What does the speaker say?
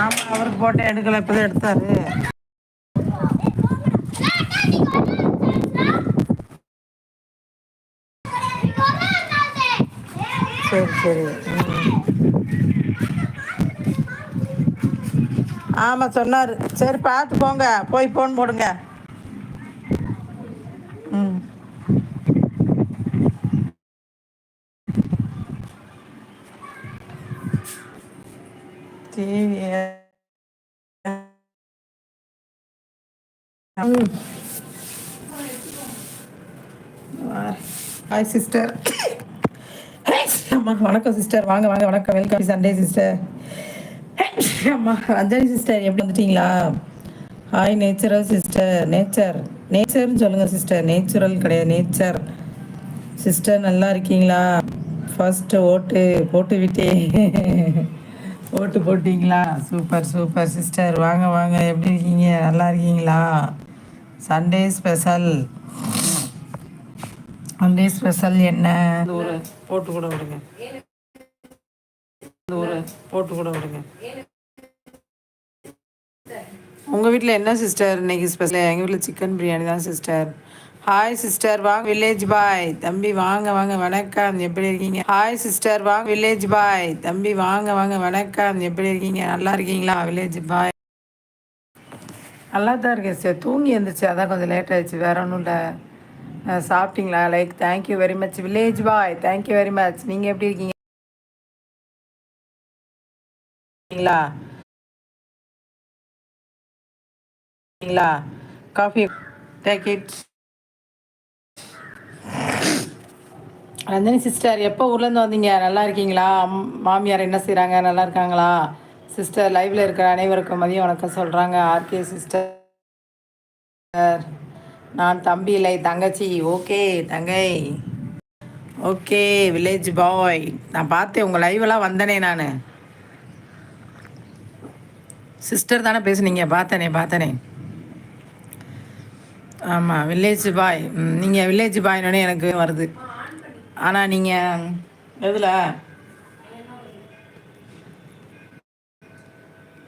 ஆமாம் அவருக்கு போட்டோ எடுக்கல இப்பதான் எடுத்தாரு. சரி சரி. ஆமாம் சொன்னார். சரி பார்த்து போங்க. போய் ஃபோன் போடுங்க. டிவி ஹாய் சிஸ்டர் அம்மா வணக்கம் சிஸ்டர் வாங்க வாங்க வணக்கம். வெல்கம் சண்டே சிஸ்டர் அம்மா அஞ்சலி சிஸ்டர் எப்படி வந்துட்டீங்களா? ஹாய் நேச்சுரல் சிஸ்டர் நேச்சர் நேச்சர்னு சொல்லுங்கள் சிஸ்டர் நேச்சுரல் கிடையாது. நேச்சர் சிஸ்டர் நல்லா இருக்கீங்களா? ஃபர்ஸ்ட் ஓட்டு போட்டு விட்டே. ஓட்டு போட்டிங்களா? Super super sister. வாங்க வாங்க. எப்படி இருக்கீங்க? நல்லா இருக்கீங்களா? சண்டே ஸ்பெஷல் சண்டே ஸ்பெஷல் என்ன? ஒரு போட்டு கூட விடுங்க. ஒரு போட்டு கூட விடுங்க. உங்கள் வீட்டில் என்ன சிஸ்டர் இன்னைக்கு ஸ்பெஷல் எங்கள் வீட்டில் சிக்கன் பிரியாணி தான் சிஸ்டர் ஹாய் சிஸ்டர் வாங்க வில்லேஜ் பாய் தம்பி வாங்க வாங்க வணக்கம் எப்படி இருக்கீங்க ஹாய் சிஸ்டர் வாங்க வில்லேஜ் பாய் தம்பி வாங்க வாங்க வணக்கம் எப்படி இருக்கீங்க நல்லா இருக்கீங்களா வில்லேஜ் பாய் நல்லா தான் இருக்கேன் சார் தூங்கி இருந்துச்சு அதான் கொஞ்சம் லேட் ஆயிடுச்சு. வேற ஒன்றும் இல்லை. சாப்பிட்டீங்களா? Like thank you very much village boy thank you very much நீங்கள் எப்படி இருக்கீங்க? இருக்கீங்களா? இருக்கீங்களா? Coffee take it Ranjani sister எப்போ ஊர்லேருந்து வந்தீங்க? நல்லா இருக்கீங்களா? மாமியார் என்ன செய்கிறாங்க நல்லா இருக்காங்களா? சிஸ்டர் லைவ்ல இருக்கிற அனைவருக்கும் மதியம் வணக்கம் சொல்கிறாங்க ஆர்கே சிஸ்டர் நான் தம்பி இல்லை தங்கச்சி. ஓகே தங்கை. ஓகே வில்லேஜ் பாய் நான் பார்த்தேன் உங்கள் லைவெல்லாம் வந்தனே நான். சிஸ்டர் தானே பேசுனீங்க? பார்த்தனே பார்த்தனே. ஆமாம் வில்லேஜ் பாய் நீங்கள் வில்லேஜ் பாய்னோடனே எனக்கு வருது. ஆனால் நீங்கள் எதில்?